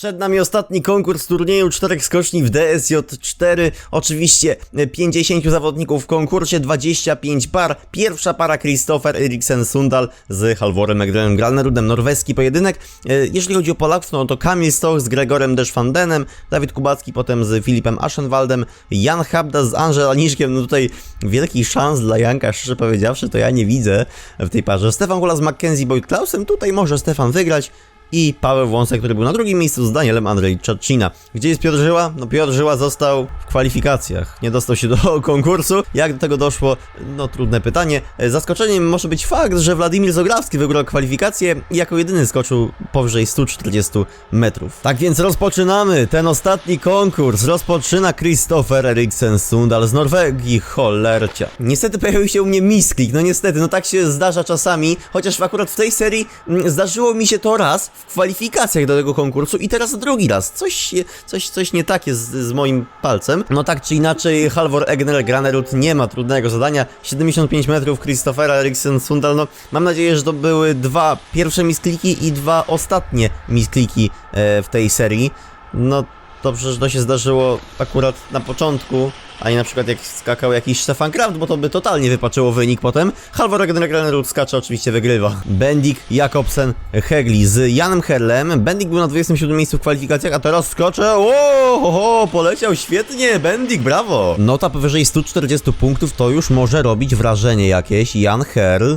Przed nami ostatni konkurs turnieju czterech skoczni w DSJ4. Oczywiście e, 50 zawodników w konkursie, 25 par. Pierwsza para Christopher Eriksen Sundal z Halvorem Magdalenem Grannerudem, norweski pojedynek. E, Jeżeli chodzi o Polaków, no to Kamil Stoch z Gregorem Deschwandenem, Dawid Kubacki potem z Filipem Aschenwaldem, Jan Habda z Angela Niszkiem. No tutaj wielkich szans dla Janka, szczerze powiedziawszy, to ja nie widzę w tej parze. Stefan Gula z Mackenzie Boyd Klausem, tutaj może Stefan wygrać i Paweł Wąsek, który był na drugim miejscu z Danielem Andrzej Czaccina. Gdzie jest Piotr Żyła? No Piotr Żyła został w kwalifikacjach. Nie dostał się do konkursu. Jak do tego doszło? No trudne pytanie. Zaskoczeniem może być fakt, że Władimir Zograwski wygrał kwalifikację i jako jedyny skoczył powyżej 140 metrów. Tak więc rozpoczynamy ten ostatni konkurs. Rozpoczyna Christopher Eriksen Sundal z Norwegii. Cholercia. Niestety pojawił się u mnie misklik. No niestety, no tak się zdarza czasami. Chociaż akurat w tej serii mm, zdarzyło mi się to raz w kwalifikacjach do tego konkursu i teraz drugi raz. Coś, coś, coś nie tak jest z, moim palcem. No tak czy inaczej, Halvor Egner Granerud nie ma trudnego zadania. 75 metrów Christophera Eriksen Sundal. No mam nadzieję, że to były dwa pierwsze miskliki i dwa ostatnie miskliki e, w tej serii. No dobrze, że to się zdarzyło akurat na początku, a nie na przykład jak skakał jakiś Stefan Kraft, bo to by totalnie wypaczyło wynik potem. Halvor Granerud skacze, oczywiście wygrywa. Bendik, Jakobsen, Hegli z Janem Herlem. Bendik był na 27 miejscu w kwalifikacjach, a teraz skacze. O, poleciał świetnie. Bendik, brawo. Nota powyżej 140 punktów to już może robić wrażenie jakieś. Jan Herl.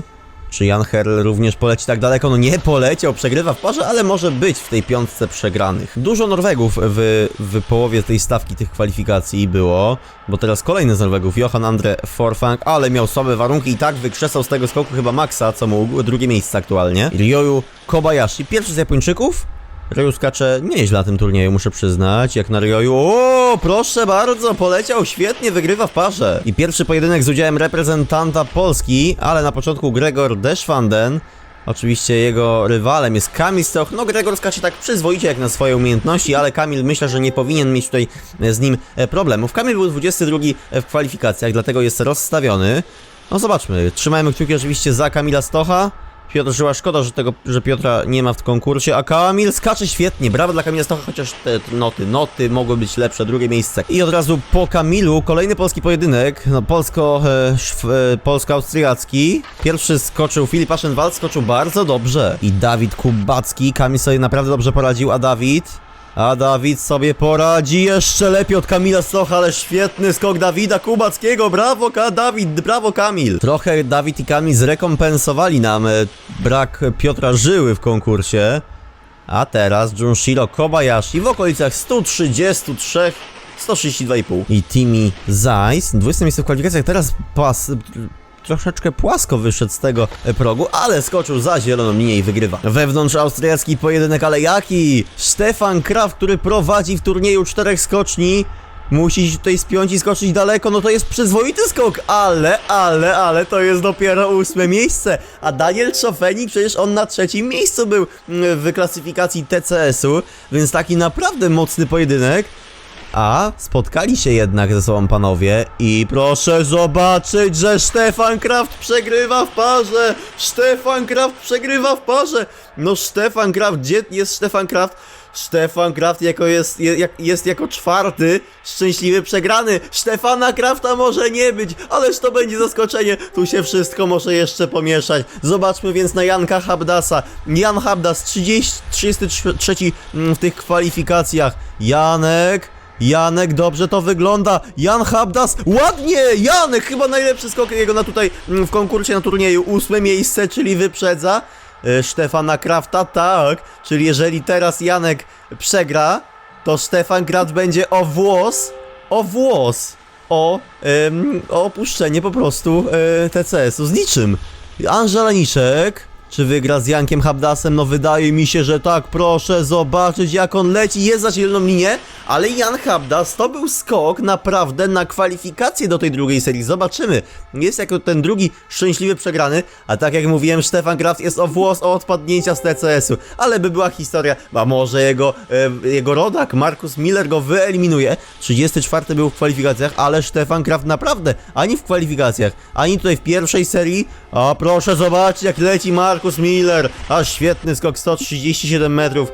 Czy Jan Herl również poleci tak daleko? No nie poleciał, przegrywa w parze, ale może być w tej piątce przegranych. Dużo Norwegów w, w połowie tej stawki tych kwalifikacji było, bo teraz kolejny z Norwegów, Johan Andre Forfang, ale miał słabe warunki i tak wykrzesał z tego skoku chyba Maxa, co mógł, drugie miejsce aktualnie. Ryoyu Kobayashi, pierwszy z Japończyków, Ryoyu skacze nieźle na tym turnieju, muszę przyznać, jak na Ryoyu. O, proszę bardzo, poleciał świetnie, wygrywa w parze. I pierwszy pojedynek z udziałem reprezentanta Polski, ale na początku Gregor Deschwanden. Oczywiście jego rywalem jest Kamil Stoch. No Gregor skacze tak przyzwoicie jak na swoje umiejętności, ale Kamil myślę, że nie powinien mieć tutaj e, z nim e, problemów. Kamil był 22 w kwalifikacjach, dlatego jest rozstawiony. No zobaczmy, trzymajmy kciuki oczywiście za Kamila Stocha. Piotr Żyła, szkoda, że tego, że Piotra nie ma w konkursie, a Kamil skacze świetnie, brawo dla Kamila Stocha, chociaż te noty, noty mogły być lepsze, drugie miejsce. I od razu po Kamilu kolejny polski pojedynek, no polsko, e, e, polsko-austriacki. Pierwszy skoczył Filip Aschenwald, skoczył bardzo dobrze. I Dawid Kubacki, Kamil sobie naprawdę dobrze poradził, a Dawid... A Dawid sobie poradzi jeszcze lepiej od Kamila Stocha, ale świetny skok Dawida Kubackiego. Brawo, Ka Dawid, brawo Kamil. Trochę Dawid i Kamil zrekompensowali nam e, brak Piotra Żyły w konkursie. A teraz Junshiro Kobayashi w okolicach 133, 132,5. I Timmy Zeiss, 20 miejsce w kwalifikacjach, teraz pas troszeczkę płasko wyszedł z tego progu, ale skoczył za zieloną linię i wygrywa. Wewnątrz austriacki pojedynek, ale jaki? Stefan Kraft, który prowadzi w turnieju czterech skoczni. Musi się tutaj spiąć i skoczyć daleko, no to jest przyzwoity skok, ale, ale, ale to jest dopiero ósme miejsce, a Daniel Czofenik przecież on na trzecim miejscu był w klasyfikacji TCS-u, więc taki naprawdę mocny pojedynek. A spotkali się jednak ze sobą panowie i proszę zobaczyć, że Stefan Kraft przegrywa w parze! Stefan Kraft przegrywa w parze! No Stefan Kraft, gdzie jest Stefan Kraft? Stefan Kraft jako jest, jest jako czwarty szczęśliwy przegrany. Stefana Krafta może nie być, ależ to będzie zaskoczenie. Tu się wszystko może jeszcze pomieszać. Zobaczmy więc na Janka Habdasa. Jan Habdas 30, 33 w tych kwalifikacjach. Janek... Janek, dobrze to wygląda. Jan Habdas, ładnie! Janek, chyba najlepszy skok jego na tutaj mm, w konkursie na turnieju. Ósme miejsce, czyli wyprzedza e, Stefana Krafta, tak. Czyli jeżeli teraz Janek przegra, to Stefan Kraft będzie o włos, o włos, o, em, o opuszczenie po prostu e, TCS-u z niczym. Angela Niszek. Czy wygra z Jankiem Habdasem? No wydaje mi się, że tak. Proszę zobaczyć jak on leci. Jest za zieloną linię, ale Jan Habdas to był skok naprawdę na kwalifikację do tej drugiej serii. Zobaczymy. Jest jako ten drugi szczęśliwy przegrany, a tak jak mówiłem, Stefan Kraft jest o włos o odpadnięcia z TCS-u. Ale by była historia, a może jego, e, jego rodak Markus Miller go wyeliminuje. 34 był w kwalifikacjach, ale Stefan Kraft naprawdę ani w kwalifikacjach, ani tutaj w pierwszej serii. A proszę zobaczyć jak leci Markus Miller. A świetny skok 137 metrów.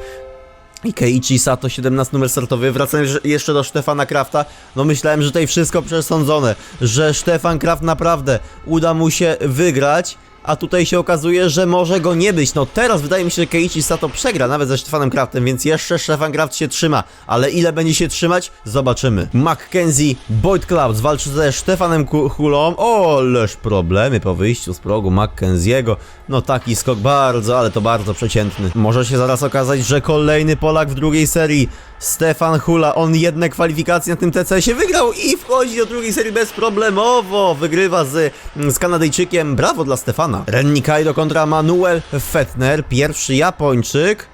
I Keiichi Sato, 17 numer startowy. Wracając jeszcze do Stefana Krafta, no myślałem, że tutaj wszystko przesądzone, że Stefan Kraft naprawdę uda mu się wygrać, a tutaj się okazuje, że może go nie być. No teraz wydaje mi się, że Keiichi Sato przegra nawet ze Stefanem Kraftem, więc jeszcze Stefan Kraft się trzyma, ale ile będzie się trzymać? Zobaczymy. Mackenzie, Boyd Clouds walczy ze Stefanem Hulą. O, leż problemy po wyjściu z progu Mackenziego. No taki skok bardzo, ale to bardzo przeciętny. Może się zaraz okazać, że kolejny Polak w drugiej serii. Stefan Hula, on jedne kwalifikacje na tym TCS-ie wygrał i wchodzi do drugiej serii bezproblemowo. Wygrywa z, z Kanadyjczykiem. Brawo dla Stefana. Ren Nikaido kontra Manuel Fettner, pierwszy Japończyk.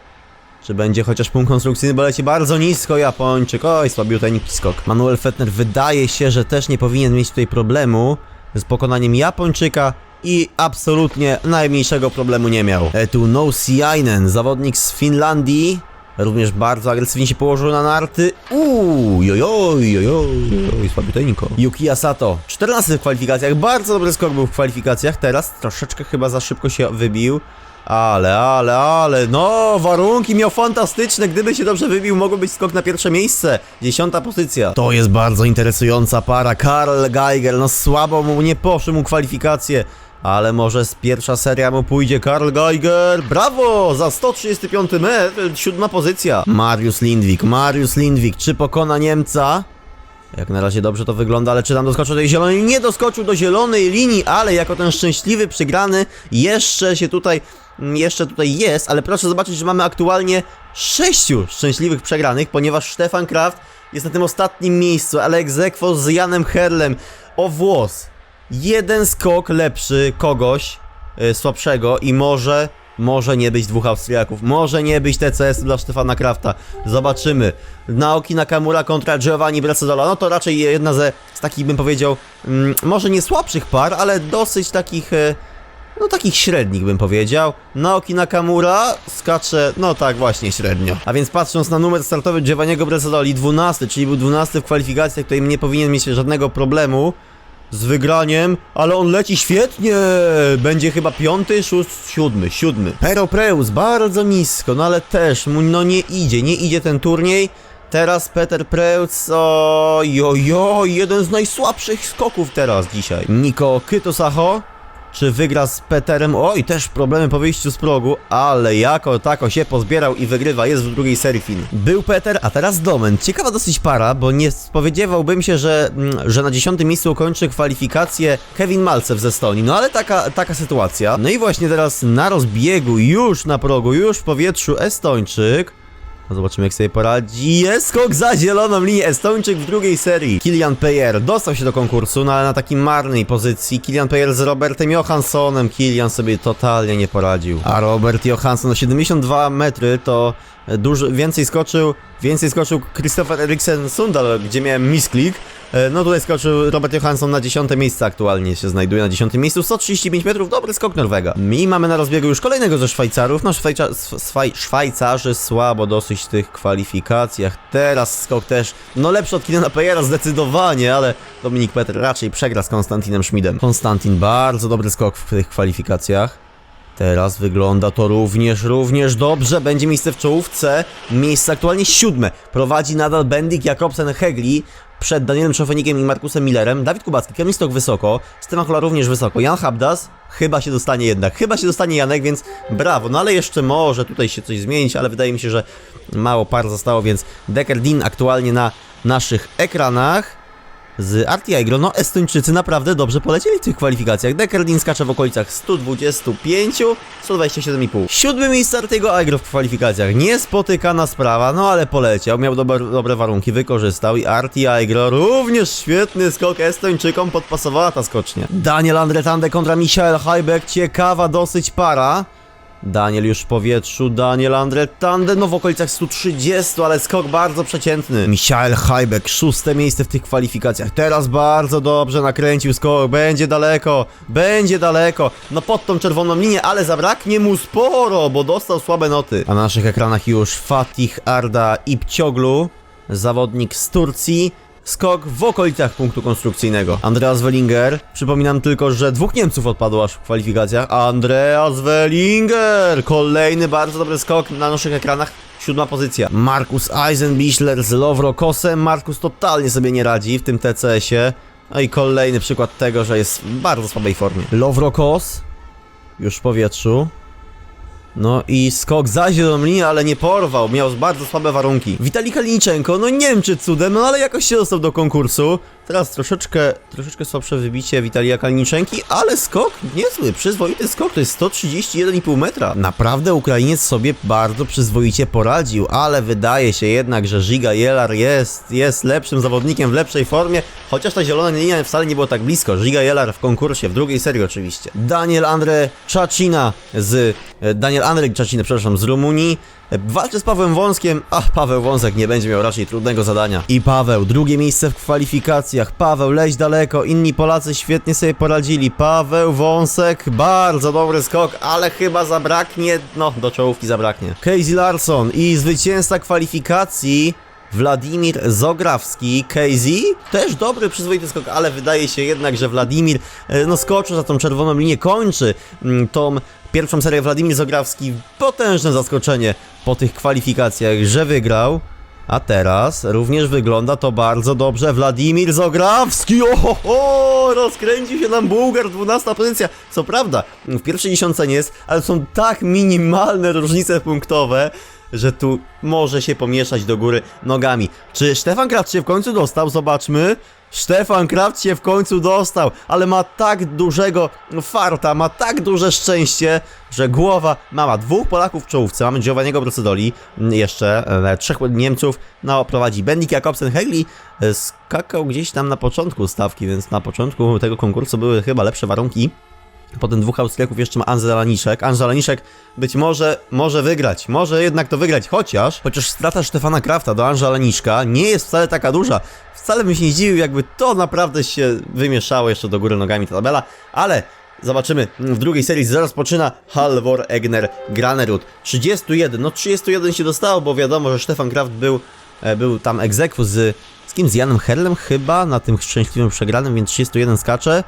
Czy będzie chociaż punkt konstrukcyjny, bo leci bardzo nisko Japończyk. Oj, słabiuteńki skok. Manuel Fettner wydaje się, że też nie powinien mieć tutaj problemu z pokonaniem Japończyka i absolutnie najmniejszego problemu nie miał. E, tu No Siainen, zawodnik z Finlandii. Również bardzo agresywnie się położył na narty. Uuu, jojoj, jojoj, jojoj. Yuki Sato, 14 w kwalifikacjach, bardzo dobry skok był w kwalifikacjach, teraz troszeczkę chyba za szybko się wybił. Ale, ale, ale, no, warunki miał fantastyczne, gdyby się dobrze wybił, mogło być skok na pierwsze miejsce. Dziesiąta pozycja. To jest bardzo interesująca para, Karl Geiger, no słabo mu nie poszły mu kwalifikacje. Ale może z pierwsza seria mu pójdzie Karl Geiger. Brawo! Za 135 metr, siódma pozycja. Mariusz Lindwik, Mariusz Lindwik, czy pokona Niemca? Jak na razie dobrze to wygląda, ale czy tam doskoczył do tej zielonej? Nie doskoczył do zielonej linii, ale jako ten szczęśliwy przegrany jeszcze się tutaj, jeszcze tutaj jest, ale proszę zobaczyć, że mamy aktualnie sześciu szczęśliwych przegranych, ponieważ Stefan Kraft jest na tym ostatnim miejscu, ale egzekwo z Janem Herlem o włos. Jeden skok lepszy kogoś y, słabszego i może może nie być dwóch Austriaków, może nie być TCS dla Stefana Krafta. Zobaczymy. Naoki Nakamura kontra Giovanni Bracedola. No to raczej jedna ze, z takich, bym powiedział, mm, może nie słabszych par, ale dosyć takich, e, no takich średnich bym powiedział. Naoki Nakamura skacze, no tak właśnie, średnio. A więc patrząc na numer startowy Giovanniego Bracedoli, 12, czyli był 12 w kwalifikacjach, tutaj nie powinien mieć żadnego problemu z wygraniem, ale on leci świetnie! Będzie chyba piąty, szósty, siódmy, siódmy. Pero Preus bardzo nisko, no ale też mu no nie idzie, nie idzie ten turniej. Teraz Peter Preutz, ojojo, jeden z najsłabszych skoków teraz dzisiaj. Niko Kytosaho, czy wygra z Peterem? Oj, też problemy po wyjściu z progu, ale jako tako się pozbierał i wygrywa, jest w drugiej serii Fin. Był Peter, a teraz Domen. Ciekawa dosyć para, bo nie spodziewałbym się, że, mm, że na dziesiątym miejscu ukończy kwalifikację Kevin Malcew ze Estonii. No ale taka, taka sytuacja. No i właśnie teraz na rozbiegu, już na progu, już w powietrzu Estończyk. No zobaczymy jak sobie poradzi. Jest skok za zieloną linię. Estończyk w drugiej serii. Kilian Peyer dostał się do konkursu, no ale na takiej marnej pozycji. Kilian Peyer z Robertem Johanssonem. Kilian sobie totalnie nie poradził. A Robert Johansson no 72 metry to dużo więcej skoczył. Więcej skoczył Christopher Eriksen Sundal, gdzie miałem misklik. E, No tutaj skoczył Robert Johansson na 10 miejsce aktualnie się znajduje na 10 miejscu, 135 metrów, dobry skok Norwega. I mamy na rozbiegu już kolejnego ze Szwajcarów, no Szwajca Szwaj Szwajcarzy słabo dosyć w tych kwalifikacjach, teraz skok też, no lepszy od Kiliana Pejera zdecydowanie, ale Dominik Petr raczej przegra z Konstantinem Schmidem. Konstantin, bardzo dobry skok w tych kwalifikacjach. Teraz wygląda to również, również dobrze. Będzie miejsce w czołówce. Miejsce aktualnie siódme. Prowadzi nadal Bendik, Jakobsen, Hegli. Przed Danielem Szofenikiem i Markusem Millerem. Dawid Kubacki, Kamil Stok wysoko. Stefan Hola również wysoko. Jan Habdas chyba się dostanie jednak. Chyba się dostanie Janek, więc brawo. No ale jeszcze może tutaj się coś zmienić, ale wydaje mi się, że mało par zostało, więc Decker Dean aktualnie na naszych ekranach z Arti Aigro. No, Estończycy naprawdę dobrze polecieli w tych kwalifikacjach. Dekerdin skacze w okolicach 125, 127,5. Siódme miejsce Artiego Aigro w kwalifikacjach. Niespotykana sprawa, no ale poleciał. Miał dobre, warunki, wykorzystał i Arti Aigro również świetny skok Estończykom, podpasowała ta skocznia. Daniel Andretande kontra Michael Heibeck. Ciekawa dosyć para. Daniel już w powietrzu, Daniel Andretande, no w okolicach 130, ale skok bardzo przeciętny. Michael Heibeck, szóste miejsce w tych kwalifikacjach. Teraz bardzo dobrze nakręcił skok, będzie daleko, będzie daleko. No pod tą czerwoną linię, ale zabraknie mu sporo, bo dostał słabe noty. A na naszych ekranach już Fatih Arda Ipcioglu, zawodnik z Turcji. Skok w okolicach punktu konstrukcyjnego. Andreas Wellinger. Przypominam tylko, że dwóch Niemców odpadło aż w kwalifikacjach. Andreas Wellinger! Kolejny bardzo dobry skok na naszych ekranach. siódma pozycja. Markus Eisenbichler z Lowrokosem. Markus totalnie sobie nie radzi w tym TCS-ie. No i kolejny przykład tego, że jest w bardzo słabej formie. Lowrokos już w powietrzu. No i skok za zieloną ale nie porwał, miał bardzo słabe warunki. Witali Kaliniczenko, no nie wiem czy cudem, no ale jakoś się dostał do konkursu. Teraz troszeczkę, troszeczkę słabsze wybicie Witalia Kaliniczenki, ale skok niezły, przyzwoity skok, to jest 131,5 metra. Naprawdę Ukrainiec sobie bardzo przyzwoicie poradził, ale wydaje się jednak, że Giga Jelar jest, jest lepszym zawodnikiem w lepszej formie, chociaż ta zielona linia wcale nie było tak blisko. Giga Jelar w konkursie, w drugiej serii oczywiście. Daniel Andre Czacina z... e, Daniel Andrzej Czacina, przepraszam, z Rumunii. Walczy z Pawłem Wąskiem, a Paweł Wąsek nie będzie miał raczej trudnego zadania. I Paweł, drugie miejsce w kwalifikacjach. Paweł, leć daleko, inni Polacy świetnie sobie poradzili. Paweł Wąsek, bardzo dobry skok, ale chyba zabraknie, no do czołówki zabraknie. Casey Larson i zwycięzca kwalifikacji Wladimir Zograwski, Casey, też dobry, przyzwoity skok, ale wydaje się jednak, że Wladimir e, no skoczył za tą czerwoną linię, kończy mm, tą pierwszą serię Wladimir Zograwski. Potężne zaskoczenie po tych kwalifikacjach, że wygrał. A teraz również wygląda to bardzo dobrze. Wladimir Zograwski, oho, rozkręcił się nam Bułgar, 12 pozycja. Co prawda, w pierwszej dziesiątce nie jest, ale są tak minimalne różnice punktowe, że tu może się pomieszać do góry nogami. Czy Stefan Kraft się w końcu dostał? Zobaczmy. Stefan Kraft się w końcu dostał, ale ma tak dużego farta, ma tak duże szczęście, że głowa mama dwóch Polaków w czołówce, mamy Giovanniego Brocedoli, mm, jeszcze e, trzech Niemców, no prowadzi Bendik Jakobsen, Hegli e, skakał gdzieś tam na początku stawki, więc na początku tego konkursu były chyba lepsze warunki. Potem dwóch Austriaków jeszcze ma Angela Niszek. Angela Niszek być może może wygrać, może jednak to wygrać, chociaż chociaż strata Stefana Krafta do Angela Niszka nie jest wcale taka duża. Wcale bym się nie zdziwił, jakby to naprawdę się wymieszało jeszcze do góry nogami ta tabela, ale Zobaczymy, w drugiej serii rozpoczyna Halvor Egner Granerud. 31, no 31 się dostało, bo wiadomo, że Stefan Kraft był, e, był tam egzekwu z, z kim? Z Janem Herlem chyba, na tym szczęśliwym przegranym, więc 31 skacze.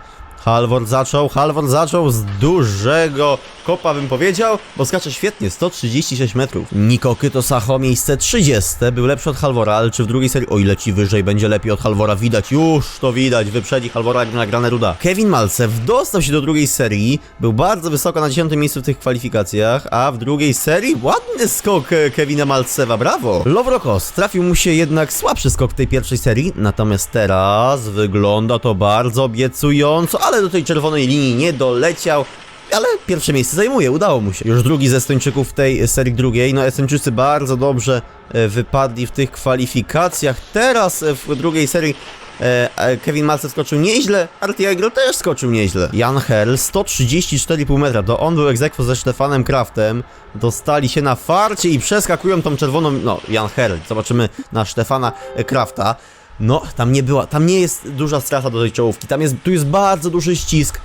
Halvor zaczął, Halvor zaczął z dużego kopa bym powiedział, bo skacze świetnie, 136 metrów. Niko Kytosacho miejsce 30, był lepszy od Halvora, ale czy w drugiej serii, oj leci wyżej, będzie lepiej od Halvora, widać, już to widać, wyprzedzi Halvora na grane ruda. Kevin Malcew dostał się do drugiej serii, był bardzo wysoko na 10 miejscu w tych kwalifikacjach, a w drugiej serii ładny skok e, Kevina Malcewa, brawo. Lowrokos, trafił mu się jednak słabszy skok w tej pierwszej serii, natomiast teraz wygląda to bardzo obiecująco, ale do tej czerwonej linii nie doleciał. Ale pierwsze miejsce zajmuje, udało mu się. Już drugi ze Estończyków w tej serii drugiej. No Estończycy bardzo dobrze e, wypadli w tych kwalifikacjach. Teraz e, w drugiej serii e, Kevin Malce skoczył nieźle, Artie Egro też skoczył nieźle. Jan Herl 134,5 metra, to on był egzekwo ze Stefanem Kraftem. Dostali się na farcie i przeskakują tą czerwoną, no Jan Herl, zobaczymy na Stefana Krafta. No, tam nie była, tam nie jest duża strata do tej czołówki, tam jest, tu jest bardzo duży ścisk.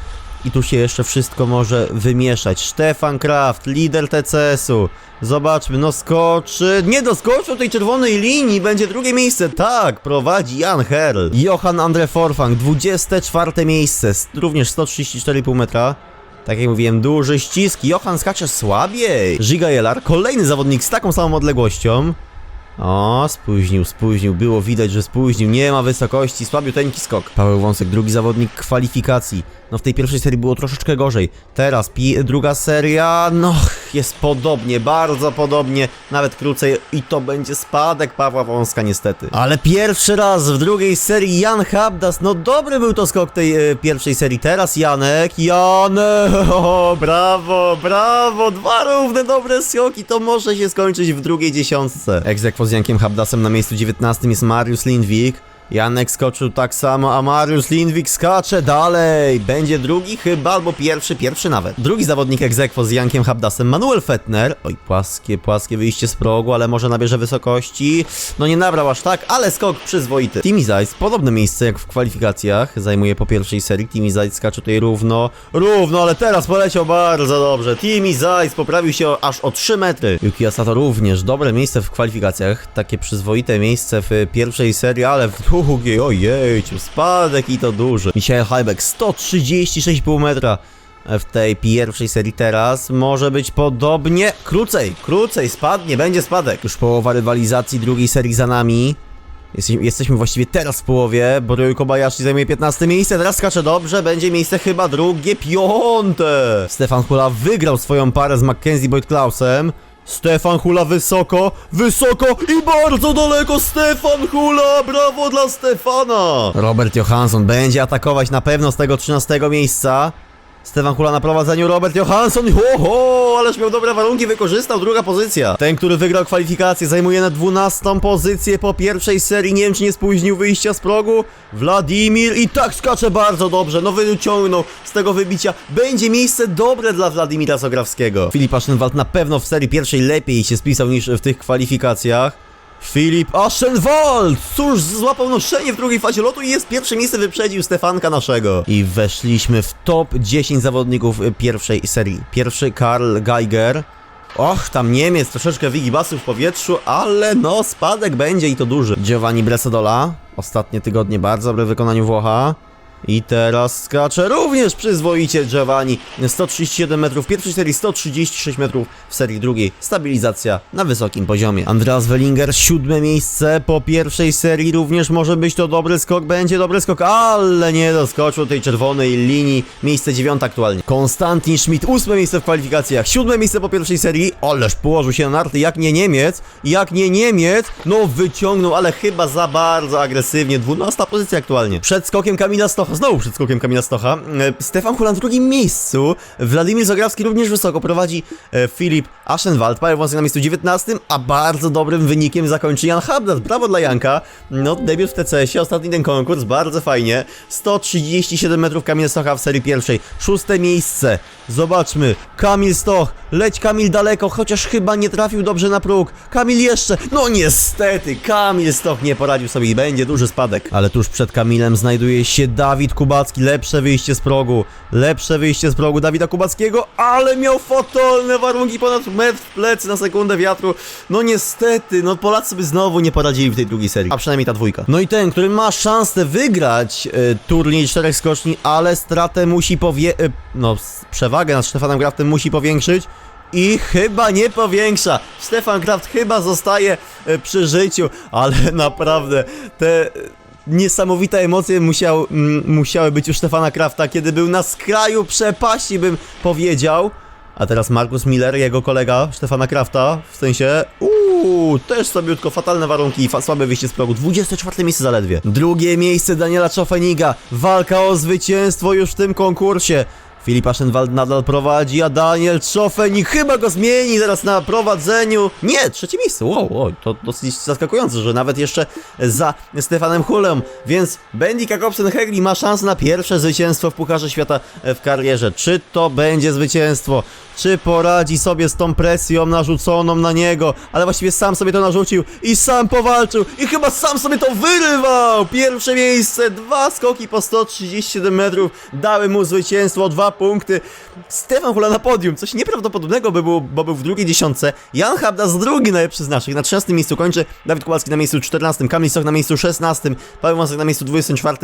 I tu się jeszcze wszystko może wymieszać. Stefan Kraft, lider TCS-u. Zobaczmy, no skoczy. Nie doskoczył tej czerwonej linii, będzie drugie miejsce. Tak, prowadzi Jan Herl. Johan Andre Forfang, 24 miejsce, również 134,5 metra. Tak jak mówiłem, duży ścisk. Johan skacze słabiej. Giga Jelar, kolejny zawodnik z taką samą odległością. O, spóźnił, spóźnił, było widać, że spóźnił, nie ma wysokości, słabiuteńki skok. Paweł Wąsek, drugi zawodnik kwalifikacji. No w tej pierwszej serii było troszeczkę gorzej. Teraz druga seria, no jest podobnie, bardzo podobnie, nawet krócej i to będzie spadek Pawła Wąska niestety. Ale pierwszy raz w drugiej serii Jan Habdas, no dobry był to skok tej e, pierwszej serii. Teraz Janek, Janek, o, brawo, brawo, dwa równe dobre skoki, to może się skończyć w drugiej dziesiątce. Egzekwo z Jankiem Habdasem na miejscu 19 jest Mariusz Lindwik. Janek skoczył tak samo, a Mariusz Lindwik skacze dalej. Będzie drugi chyba, albo pierwszy, pierwszy nawet. Drugi zawodnik egzekwo z Jankiem Habdasem, Manuel Fettner. Oj, płaskie, płaskie wyjście z progu, ale może nabierze wysokości. No nie nabrał aż tak, ale skok przyzwoity. Timi Zajc, podobne miejsce jak w kwalifikacjach, zajmuje po pierwszej serii. Timi Zajc skacze tutaj równo, równo, ale teraz poleciał bardzo dobrze. Timi Zajc poprawił się aż o 3 metry. Yuki Asato również dobre miejsce w kwalifikacjach, takie przyzwoite miejsce w pierwszej serii, ale w drugiej, ojejciu, spadek i to duży. Michael Hajbek, 136,5 metra. w tej pierwszej serii teraz. Może być podobnie. Krócej, krócej, spadnie, będzie spadek. Już połowa rywalizacji drugiej serii za nami. Jesteśmy, jesteśmy właściwie teraz w połowie, bo Ryu Kobayashi zajmuje 15 miejsce, teraz skacze dobrze, będzie miejsce chyba drugie, piąte! Stefan Hula wygrał swoją parę z Mackenzie Boyd Klausem. Stefan Hula wysoko, wysoko i bardzo daleko Stefan Hula! Brawo dla Stefana! Robert Johansson będzie atakować na pewno z tego 13 miejsca. Stefan Hula na prowadzeniu, Robert Johansson, ho, ho, ależ miał dobre warunki, wykorzystał, druga pozycja. Ten, który wygrał kwalifikację, zajmuje na 12 pozycję po pierwszej serii, nie wiem czy nie spóźnił wyjścia z progu. Wladimir i tak skacze bardzo dobrze, no wyciągnął z tego wybicia. Będzie miejsce dobre dla Wladimira Zograwskiego. Filip Aschenwald na pewno w serii pierwszej lepiej się spisał niż w tych kwalifikacjach. Filip Aschenwald! Cóż, złapał noszenie w drugiej fazie lotu i jest pierwsze miejsce, wyprzedził Stefanka naszego. I weszliśmy w top 10 zawodników y, pierwszej serii. Pierwszy Karl Geiger. Och, tam Niemiec, troszeczkę wigibasów w powietrzu, ale no, spadek będzie i to duży. Giovanni Bresadola, ostatnie tygodnie bardzo dobre wykonaniu Włocha. I teraz skacze również przyzwoicie Giovanni. 137 metrów w pierwszej serii, 136 metrów w serii drugiej. Stabilizacja na wysokim poziomie. Andreas Wellinger, siódme miejsce po pierwszej serii. Również może być to dobry skok, będzie dobry skok, ale nie doskoczył tej czerwonej linii. Miejsce dziewiąte aktualnie. Konstantin Schmidt, ósme miejsce w kwalifikacjach, siódme miejsce po pierwszej serii. Ależ położył się na narty, jak nie Niemiec, jak nie Niemiec. No wyciągnął, ale chyba za bardzo agresywnie. Dwunasta pozycja aktualnie. Przed skokiem Kamila Stocha, znowu przed skokiem Kamila Stocha. E, Stefan Hulan w drugim miejscu. Wladimir Zagrawski również wysoko prowadzi e, Filip Aschenwald. Paweł Wąsek na miejscu 19, a bardzo dobrym wynikiem zakończy Jan Habdas. Brawo dla Janka. No, debiut w TCS-ie, ostatni ten konkurs, bardzo fajnie. 137 metrów Kamil Stocha w serii pierwszej. Szóste miejsce. Zobaczmy. Kamil Stoch. Leć Kamil daleko, chociaż chyba nie trafił dobrze na próg. Kamil jeszcze. No niestety, Kamil Stoch nie poradził sobie i będzie duży spadek. Ale tuż przed Kamilem znajduje się Dawid Kubacki. Lepsze wyjście z progu. Lepsze wyjście z progu Dawida Kubackiego, ale miał fatalne warunki ponad metr w plecy na sekundę wiatru. No niestety, no Polacy sobie znowu nie poradzili w tej drugiej serii. A przynajmniej ta dwójka. No i ten, który ma szansę wygrać e, turniej czterech skoczni, ale stratę musi powie... E, no, przewagę nad Stefanem Graftem musi powiększyć. I chyba nie powiększa. Stefan Kraft chyba zostaje e, przy życiu, ale naprawdę te niesamowite emocje musiał, mm, musiały być u Stefana Krafta, kiedy był na skraju przepaści, bym powiedział. A teraz Markus Miller, jego kolega Stefana Krafta, w sensie, uuu, też sobiutko, fatalne warunki, fa słabe wyjście z progu, 24 miejsce zaledwie. Drugie miejsce Daniela Czofeniga, walka o zwycięstwo już w tym konkursie. Filip Aschenwald nadal prowadzi, a Daniel Czofenik chyba go zmieni teraz na prowadzeniu. Nie, trzecie miejsce, wow, wow, to dosyć zaskakujące, że nawet jeszcze za Stefanem Hulem, więc Bendik Jakobsen Hegli ma szansę na pierwsze zwycięstwo w Pucharze Świata w karierze. Czy to będzie zwycięstwo? Czy poradzi sobie z tą presją narzuconą na niego? Ale właściwie sam sobie to narzucił i sam powalczył i chyba sam sobie to wyrywał! Pierwsze miejsce, dwa skoki po 137 metrów dały mu zwycięstwo, dwa punkty. Stefan Hula na podium, coś nieprawdopodobnego by było, bo był w drugiej dziesiątce. Jan Habdas drugi najlepszy z naszych, na 13 miejscu kończy, Dawid Kowalski na miejscu 14, Kamil Stok na miejscu 16, Paweł Wąsek na miejscu 24,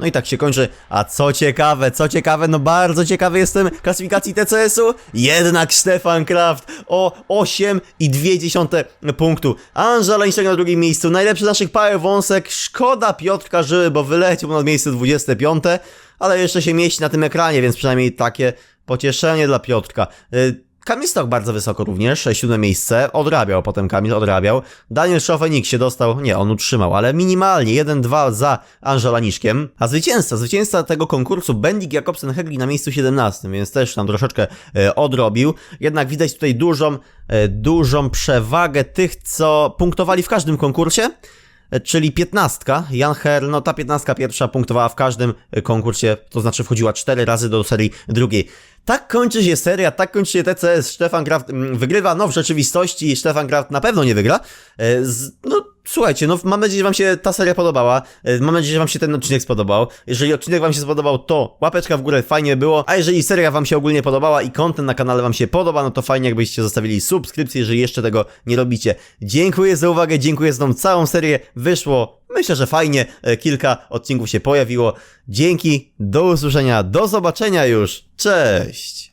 no i tak się kończy. A co ciekawe, co ciekawe, no bardzo ciekawy jestem klasyfikacji TCS-u, jednak Stefan Kraft o 8,2 punktu. Anżela Leniczek na drugim miejscu, najlepszy z naszych Paweł Wąsek, szkoda Piotrka Żyły, bo wyleciał na miejsce 25, ale jeszcze się mieści na tym ekranie, więc przynajmniej takie pocieszenie dla Piotrka. Y, Kamil Stok bardzo wysoko również, siódme miejsce, odrabiał potem Kamil, odrabiał. Daniel Szofenik się dostał, nie, on utrzymał, ale minimalnie, 1-2 za Anżelaniszkiem. A zwycięzca, zwycięzca tego konkursu, Bendik Jakobsen Hegli na miejscu 17, więc też tam troszeczkę e, odrobił. Jednak widać tutaj dużą, e, dużą przewagę tych, co punktowali w każdym konkursie. E, Czyli piętnastka, Jan Herl, no ta piętnastka pierwsza punktowała w każdym e, konkursie, to znaczy wchodziła cztery razy do serii drugiej. Tak kończy się seria, tak kończy się TCS, Stefan Kraft mm, wygrywa, no w rzeczywistości Stefan Kraft na pewno nie wygra. E, no słuchajcie, no mam nadzieję, że wam się ta seria podobała. E, Mam nadzieję, że wam się ten odcinek spodobał. Jeżeli odcinek wam się spodobał, to łapeczka w górę, fajnie było. A jeżeli seria wam się ogólnie podobała i content na kanale wam się podoba, no to fajnie jakbyście zostawili subskrypcję, jeżeli jeszcze tego nie robicie. Dziękuję za uwagę, dziękuję za tą całą serię. Wyszło, myślę, że fajnie. E, Kilka odcinków się pojawiło. Dzięki, do usłyszenia, do zobaczenia już. Cześć!